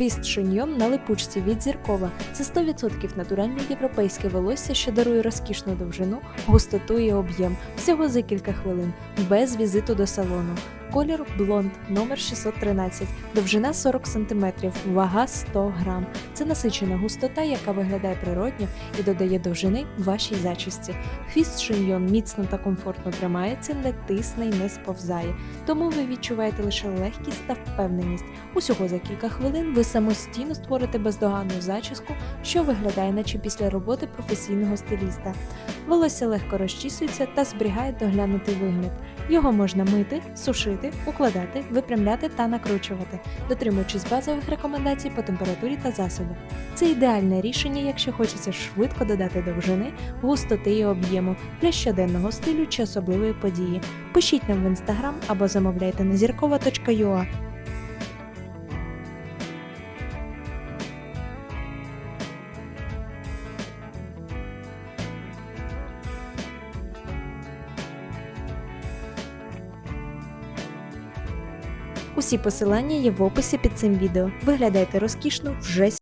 Хвіст шиньйон на липучці від зіркова. Це 100% натуральне європейське волосся, що дарує розкішну довжину, густоту і об'єм. Всього за кілька хвилин, без візиту до салону. Колір блонд, номер 613, довжина 40 см, вага 100 грам. Це насичена густота, яка виглядає природньо і додає довжини вашій зачісті. Хвіст шиньйон міцно та комфортно тримається, не тисне й не сповзає, тому ви відчуваєте лише легкість та впевненість. Усього за кілька хвилин ви самостійно створите бездоганну зачіску, що виглядає, наче після роботи професійного стиліста. Волосся легко розчісується та зберігає доглянутий вигляд. Його можна мити, сушити, укладати, випрямляти та накручувати, дотримуючись базових рекомендацій по температурі та засобу. Це ідеальне рішення, якщо хочеться швидко додати довжини, густоти і об'єму для щоденного стилю чи особливої події. Пишіть нам в інстаграм або замовляйте на зіркова.ua. Усі посилання є в описі під цим відео. Виглядайте розкішно вже